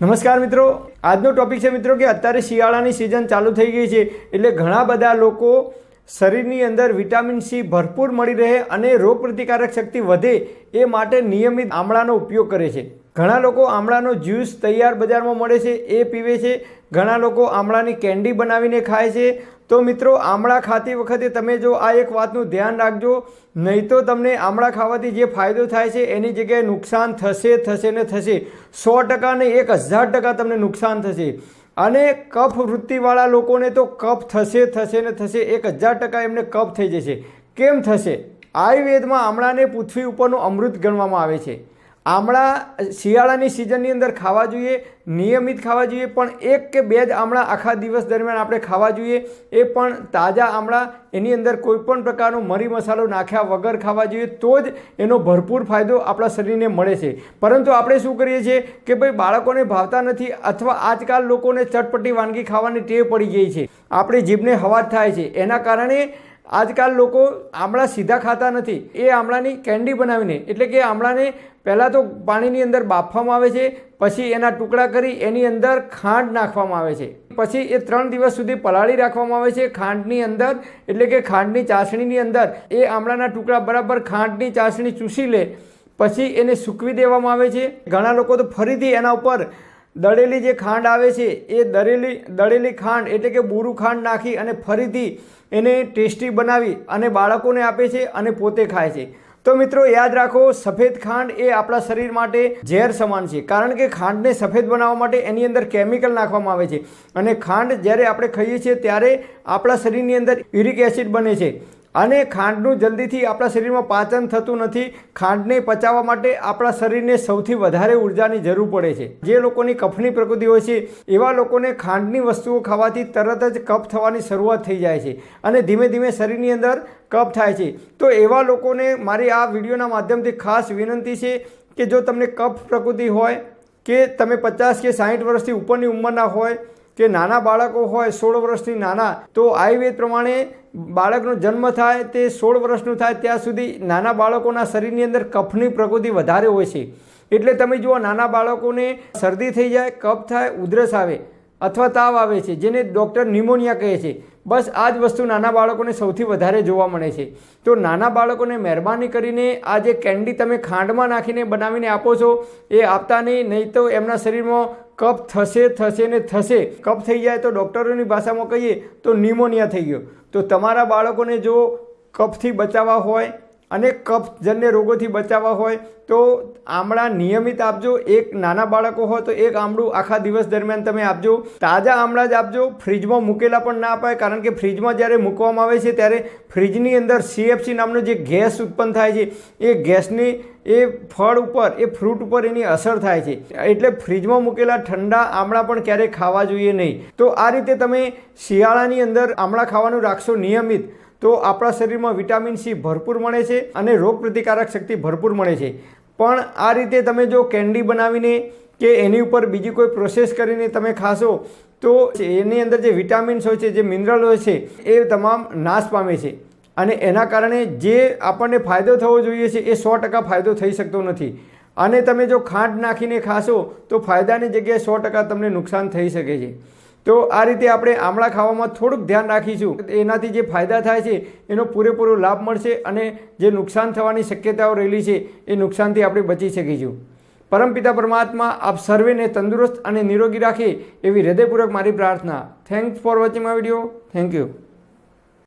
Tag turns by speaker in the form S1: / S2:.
S1: નમસ્કાર મિત્રો. આજનો ટોપિક છે મિત્રો કે અત્યારે શિયાળાની સિઝન ચાલુ થઈ ગઈ છે. એટલે ઘણા બધા લોકો શરીરની અંદર વિટામિન સી ભરપૂર મળી રહે અને રોગપ્રતિકારક શક્તિ વધે એ માટે નિયમિત આમળાનો ઉપયોગ કરે છે. ઘણા લોકો આમળાનો જ્યુસ તૈયાર બજારમાં મળે છે, એ પીવે છે. ઘણા લોકો આમળાની કેન્ડી બનાવીને ખાય છે. તો મિત્રો, આમળા ખાતી વખતે તમે જો આ એક વાતનું ધ્યાન રાખજો, નહીં તો તમને આમળા ખાવાથી જે ફાયદો થાય છે, એની જગ્યાએ નુકસાન થશે થશે ને થશે. સો ટકા ને એક હજાર ટકા તમને નુકસાન થશે. અને કફ વૃત્તિવાળા લોકોને તો કફ થશે થશે ને થશે, એક હજાર ટકા એમને કફ થઈ જશે. કેમ થશે? આયુર્વેદમાં આમળાને પૃથ્વી ઉપરનું અમૃત ગણવામાં આવે છે. આમળા શિયાળાની સિઝનની અંદર ખાવા જોઈએ, નિયમિત ખાવા જોઈએ, પણ એક કે બે જ આમળા આખા દિવસ દરમિયાન આપણે ખાવા જોઈએ. એ પણ તાજા આમળા, એની અંદર કોઈપણ પ્રકારનો મરી મસાલો નાખ્યા વગર ખાવા જોઈએ, તો જ એનો ભરપૂર ફાયદો આપણા શરીરને મળે છે. પરંતુ આપણે શું કરીએ છીએ કે ભાઈ બાળકોને ભાવતા નથી અથવા આજકાલ લોકોને ચટપટી વાનગી ખાવાની ટેવ પડી ગઈ છે. આપણી જીભને હવા થાય છે. એના કારણે આજકાલ લોકો આમળા સીધા ખાતા નથી. એ આમળાની કેન્ડી બનાવીને, એટલે કે આમળાને પહેલાં તો પાણીની અંદર બાફવામાં આવે છે, પછી એના ટુકડા કરી એની અંદર ખાંડ નાખવામાં આવે છે. પછી એ ત્રણ દિવસ સુધી પલાળી રાખવામાં આવે છે ખાંડની અંદર, એટલે કે ખાંડની ચાસણીની અંદર. એ આમળાના ટુકડા બરાબર ખાંડની ચાસણી ચૂસી લે, પછી એને સૂકવી દેવામાં આવે છે. ઘણા લોકો તો ફરીથી એના ઉપર દળેલી જે ખાંડ આવે છે, એ દળેલી દળેલી ખાંડ એટલે કે બુરું ખાંડ નાખી અને ફરીથી એને ટેસ્ટી બનાવી અને બાળકોને આપે છે અને પોતે ખાય છે. તો મિત્રો યાદ રાખો, સફેદ ખાંડ એ આપણા શરીર માટે ઝેર સમાન છે. કારણ કે ખાંડને સફેદ બનાવવા માટે એની અંદર કેમિકલ નાખવામાં આવે છે. અને ખાંડ જ્યારે આપણે ખાઈએ છીએ ત્યારે આપણા શરીરની અંદર યુરિક એસિડ બને છે. અને ખાંડનું જલ્દીથી આપણા શરીરમાં પાચન થતું નથી. ખાંડને પચાવવા માટે આપણા શરીરને સૌથી વધારે ઉર્જાની જરૂર પડે છે. જે લોકોની કફની પ્રકૃતિ હોય છે, એવા લોકોને ખાંડની વસ્તુઓ ખાવાથી તરત જ કફ થવાની શરૂઆત થઈ જાય છે અને ધીમે ધીમે શરીરની અંદર કફ થાય છે. તો એવા લોકોને મારી આ વિડીયોના માધ્યમથી ખાસ વિનંતી છે કે જો તમને કફ પ્રકૃતિ હોય, કે તમે પચાસ કે સાહીઠ વર્ષથી ઉપરની ઉંમરના હોય કે નાના બાળકો હોય સોળ વર્ષથી નાના, તો આયુર્વેદ પ્રમાણે બાળકનો જન્મ થાય તે સોળ વર્ષનું થાય ત્યાં સુધી નાના બાળકોના શરીરની અંદર કફની પ્રકૃતિ વધારે હોય છે. એટલે તમે જુઓ, નાના બાળકોને શરદી થઈ જાય, કફ થાય, ઉધરસ આવે અથવા તાવ આવે છે, જેને ડૉક્ટર ન્યુમોનિયા કહે છે. બસ આ જ વસ્તુ નાના બાળકોને સૌથી વધારે જોવા મળે છે. તો નાના બાળકોને મહેરબાની કરીને આ જે કેન્ડી તમે ખાંડમાં નાખીને બનાવીને આપો છો, એ આપતા નહીં નહીં તો એમના શરીરમાં કફ થશે થશે ને થશે. કફ થઈ જાય તો ડૉક્ટરોની ભાષામાં કહીએ તો નિમોનિયા થઈ ગયો. તો તમારા બાળકોને જો કફથી બચાવવા હોય અને કફજન્ય રોગોથી બચાવવા હોય તો આમળા નિયમિત આપજો. એક નાના બાળકો હોય તો એક આમળું આખા દિવસ દરમિયાન તમે આપજો. તાજા આમળા જ આપજો. ફ્રીજમાં મૂકેલા પણ ના અપાય, કારણ કે ફ્રીજમાં જ્યારે મૂકવામાં આવે છે ત્યારે ફ્રીજની અંદર સીએફસી નામનો જે ગેસ ઉત્પન્ન થાય છે, એ ગેસની, એ ફળ ઉપર, એ ફ્રૂટ ઉપર એની અસર થાય છે. એટલે ફ્રીજમાં મૂકેલા ઠંડા આમળા પણ ક્યારેય ખાવા જોઈએ નહીં. તો આ રીતે તમે શિયાળાની અંદર આમળા ખાવાનું રાખશો નિયમિત, તો આપણા શરીરમાં વિટામિન સી ભરપૂર મળે છે અને રોગ પ્રતિકારક શક્તિ ભરપૂર મળે છે. પણ આ રીતે તમે જો કેન્ડી બનાવીને કે એની ઉપર બીજી કોઈ પ્રોસેસ કરીને તમે ખાશો, તો એની અંદર જે વિટામિન્સ હોય છે, જે મિનરલ હોય છે, એ તમામ નાશ પામે છે. અને એના કારણે જે આપણને ફાયદો થવો જોઈએ છે, એ સો ટકા ફાયદો થઈ શકતો નથી. અને તમે જો ખાંડ નાખીને ખાશો, તો ફાયદાની જગ્યાએ સો ટકા તમને નુકસાન થઈ શકે છે. તો આ રીતે આપણે આમળા ખાવામાં થોડુંક ધ્યાન રાખીશું. એનાથી જે ફાયદા થાય છે, એનો પૂરેપૂરો લાભ મળશે અને જે નુકસાન થવાની શક્યતાઓ રહેલી છે, એ નુકસાનથી આપણે બચી શકીશું. પરમપિતા પરમાત્મા, આપ સર્વેને તંદુરસ્ત અને નિરોગી રાખે એવી હૃદયપૂર્વક મારી પ્રાર્થના. Thanks for watching my video thank you